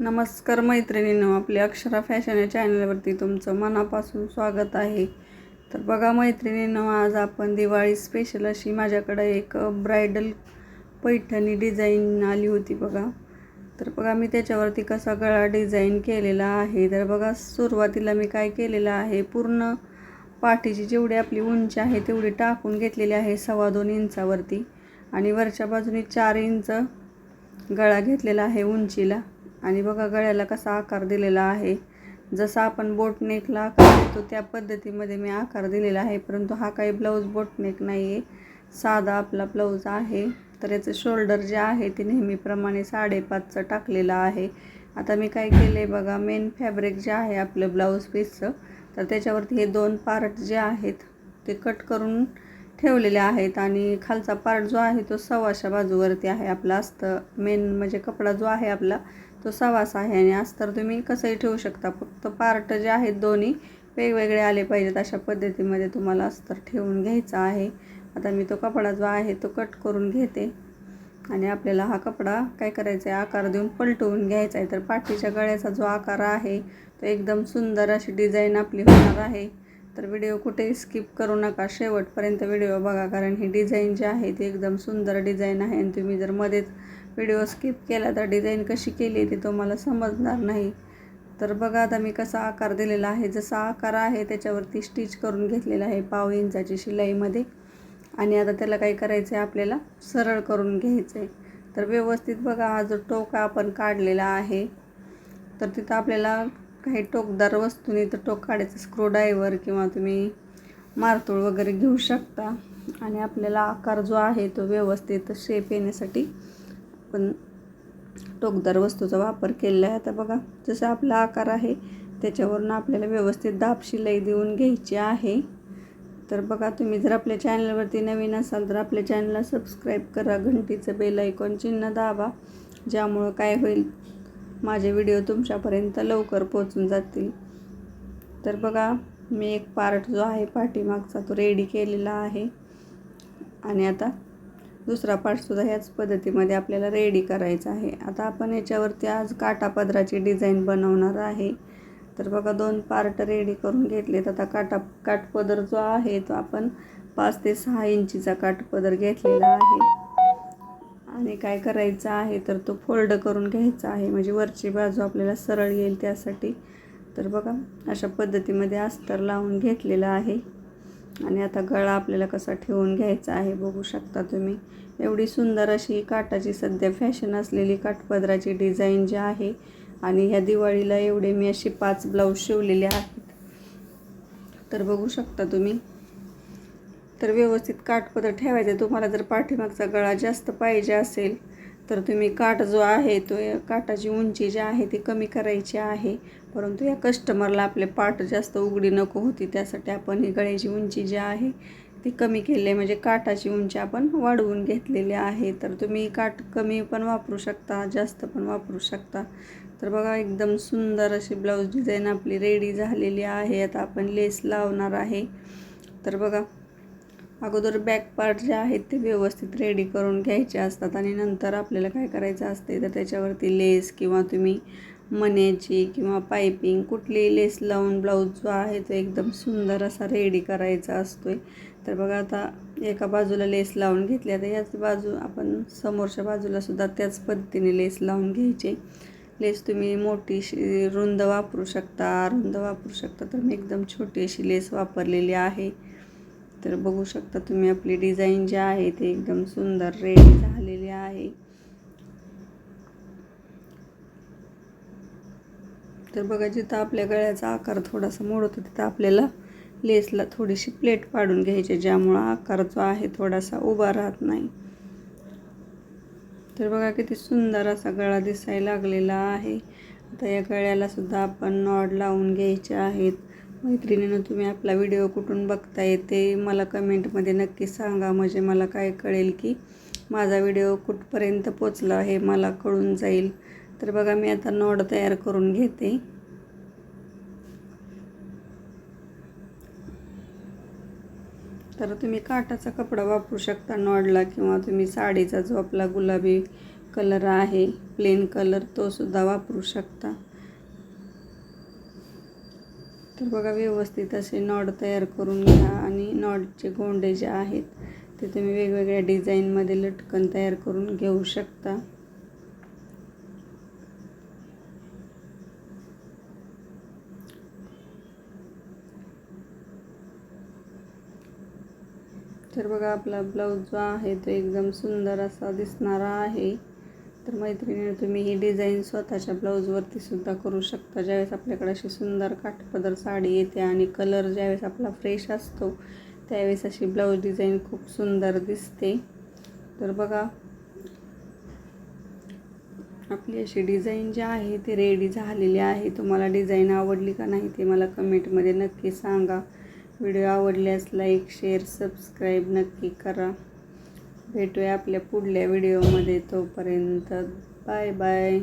नमस्कार मैत्रिणींनो आपल्या अक्षरा फॅशन या चॅनलवरती तुमचं मनापासून स्वागत आहे. तर बघा मैत्रिणींनो आज आपण दिवाळी स्पेशल अशी माझ्याकडे एक ब्रायडल पैठणी डिझाईन आली होती बघा. तर बघा मी त्याच्यावरती कसा गळा डिझाईन केलेला आहे. तर बघा सुरुवातीला मी काय केलेलं आहे पूर्ण पाठीची जेवढी आपली उंची आहे तेवढी टाकून घेतलेली आहे सव्वा दोन इंचावरती. आणि वरच्या बाजूने चार इंच गळा घेतलेला आहे उंचीला. आणि बघा गळ्याला कसा आकार दिलेला आहे. जसा आपण बोटनेकला आकार देतो त्या पद्धतीमध्ये मी आकार दिलेला आहे. परंतु हा काही ब्लाऊज बोटनेक नाही आहे साधा आपला ब्लाऊज आहे. तर याचं शोल्डर जे आहे ते नेहमीप्रमाणे साडेपाचचं टाकलेलं आहे. आता मी काय केलं आहे बघा मेन फॅब्रिक जे आहे आपलं ब्लाऊज पीसचं तर त्याच्यावरती हे दोन पार्ट जे आहेत ते कट करून ठेवलेले आहेत आणि खालचा पार्ट जो आहे तो सव्वाशा बाजूवरती आहे. आपला अस्तर मेन म्हणजे कपडा जो आहे आपला तो सवासा आहे. आणि अस्तर तुम्ही कसंही ठेवू शकता. फक्त पार्ट जे आहेत दोन्ही वेगवेगळे आले पाहिजेत अशा पद्धतीमध्ये तुम्हाला अस्तर ठेवून घ्यायचा आहे. आता मी तो कपडा जो आहे तो कट करून घेते. आणि आपल्याला हा कपडा काय करायचा आहे आकार देऊन पलटवून घ्यायचा आहे. तर पाठीच्या गळ्याचा जो आकार आहे तो एकदम सुंदर अशी डिझाईन आपली होणार आहे. तर व्हिडिओ कुठेही स्किप करू नका. शेवटपर्यंत व्हिडिओ बघा कारण ही डिझाईन जी आहे ती एकदम सुंदर डिझाईन आहे आणि तुम्ही जर मध्येच व्हिडिओ स्किप केला तर डिझाईन कशी केली ती तुम्हाला समजणार नाही. तर बघा आता मी कसा आकार दिलेला आहे. जसा आकार आहे त्याच्यावरती स्टिच करून घेतलेला आहे पाव इंचाची शिलाईमध्ये. आणि आता त्याला काय करायचं आहे आपल्याला? सरळ करून घ्यायचं आहे तर व्यवस्थित बघा हा जो टोका आपण काढलेला आहे तर तिथं आपल्याला काही टोकदार वस्तूने तर टोक काढायचं स्क्रूड्रायव्हर किंवा तुम्ही मारतूळ वगैरे घेऊ शकता. आणि आपल्याला आकार जो आहे तो व्यवस्थित शेप येण्यासाठी आपण टोकदार वस्तूचा वापर केलेला आहे. आता बघा जसा आपला आकार आहे त्याच्यावरून आपल्याला व्यवस्थित दाब शिलाई देऊन घ्यायची आहे. तर बघा तुम्ही जर आपल्या चॅनलवरती नवीन असाल तर आपल्या चॅनलला सबस्क्राईब करा. घंटीचं बेल ऐकून चिन्ह दाबा ज्यामुळं काय होईल? माझे व्हिडिओ तुमच्यापर्यंत लवकर पोचून जातील. तर बघा मी एक पार्ट जो आहे पाठीमागचा तो रेडी केलेला आहे. आणि आता दुसरा पार्टसुद्धा ह्याच पद्धतीमध्ये आपल्याला रेडी करायचा आहे. आता आपण याच्यावरती आज काटापदराची डिझाईन बनवणार आहे. तर बघा दोन पार्ट रेडी करून घेतलेत. आता काटा काठपदर जो आहे तो आपण पाच ते सहा इंचीचा काठपदर घेतलेला आहे. आणि काय करायचं आहे तर तो फोल्ड करून घ्यायचा आहे. म्हणजे वरची बाजू आपल्याला सरळ येईल त्यासाठी. तर बघा अशा पद्धतीमध्ये अस्तर लावून घेतलेला आहे. आणि आता गळा आपल्याला कसा ठेवून घ्यायचा आहे बघू शकता तुम्ही. एवढी सुंदर अशी काटाची सध्या फॅशन असलेली काठपदराची डिझाईन जी आहे. आणि ह्या दिवाळीला एवढे मी असे पाच ब्लाऊज शिवलेले आहेत. तर बघू शकता तुम्ही. तर व्यवस्थित काठपदर ठेवायचं. तुम्हाला जर पाठीमागचा गळा जास्त पाहिजे असेल तर तुम्ही काठ जो आहे तो काठाची उंची जी आहे ती कमी करायची आहे. परंतु या कस्टमरला आपले पाठ जास्त उघडी नको होती त्यासाठी आपण ही गळ्याची उंची जी आहे ती कमी केली. आहे म्हणजे काठाची उंची आपण वाढवून घेतलेली आहे. तर तुम्ही काठ कमी पण वापरू शकता जास्त पण वापरू शकता. तर बघा एकदम सुंदर अशी ब्लाऊज डिझाईन आपली रेडी झालेली आहे. आता आपण लेस लावणार आहे. तर बघा अगोदर बॅक पार्ट जे आहेत ते व्यवस्थित रेडी करून घ्यायचे असतात आणि नंतर आपल्याला काय करायचं असते तर त्याच्यावरती लेस किंवा तुम्ही मण्याची किंवा पायपिंग कुठलीही लेस लावून ब्लाऊज जो आहे तो एकदम सुंदर असा रेडी करायचा असतो आहे तर बघा आता एका बाजूला लेस लावून घेतली आता याच बाजू आपण समोरच्या बाजूलासुद्धा त्याच पद्धतीने लेस लावून घ्यायचे. लेस तुम्ही मोठी रुंद वापरू शकता रुंद वापरू शकता तर मी एकदम छोटी अशी लेस वापरलेली आहे. तर बघू शकता तुम्ही आपली डिझाईन जी आहे ते एकदम सुंदर रेडी झालेली आहे. तर बघा जिथं आपल्या गळ्याचा आकार थोडासा मोडतो तिथं आपल्याला लेसला थोडीशी प्लेट पाडून घ्यायची ज्यामुळं आकार जो आहे थोडासा उभा राहत नाही. तर बघा किती सुंदर असा गळा दिसायला लागलेला आहे. आता या गळ्याला सुद्धा आपण नॉड लावून घ्यायचे आहेत. मैत्रिणीनं तुम्ही आपला व्हिडिओ कुठून बघताय ते मला कमेंटमध्ये नक्की सांगा. म्हणजे मला काय कळेल की माझा व्हिडिओ कुठपर्यंत पोचला हे मला कळून जाईल. तर बघा मी आता नॉड तयार करून घेते. तर तुम्ही काटाचा कपडा वापरू शकता नॉडला किंवा तुम्ही साडीचा जो आपला गुलाबी कलर आहे प्लेन कलर तो सुद्धा वापरू शकता. तर बघा व्यवस्थित असे नॉड तयार करून घ्या आणि नॉडचे गोंडे जे आहेत ते तुम्ही वेगवेगळ्या डिझाईनमध्ये लटकन तयार करून घेऊ शकता. तर बघा आपला ब्लाऊज जो आहे तो एकदम सुंदर असा दिसणारा आहे. तर मैत्रिणी तुम्ही ही डिझाईन स्वतःच्या ब्लाऊजवरती सुद्धा करू शकता. ज्यावेळेस आपल्याकडे अशी सुंदर काठपदर साडी येते आणि कलर ज्यावेळेस आपला फ्रेश असतो त्यावेळेस अशी ब्लाऊज डिझाईन खूप सुंदर दिसते. तर बघा आपली अशी डिझाईन जी आहे ती रेडी झालेली आहे. तुम्हाला डिझाईन आवडली का नाही ते मला कमेंटमध्ये नक्की सांगा. व्हिडिओ आवडल्यास लाईक शेअर सबस्क्राईब नक्की करा. भेटूया आपल्या पुढल्या व्हिडिओमध्ये तोपर्यंत बाय बाय.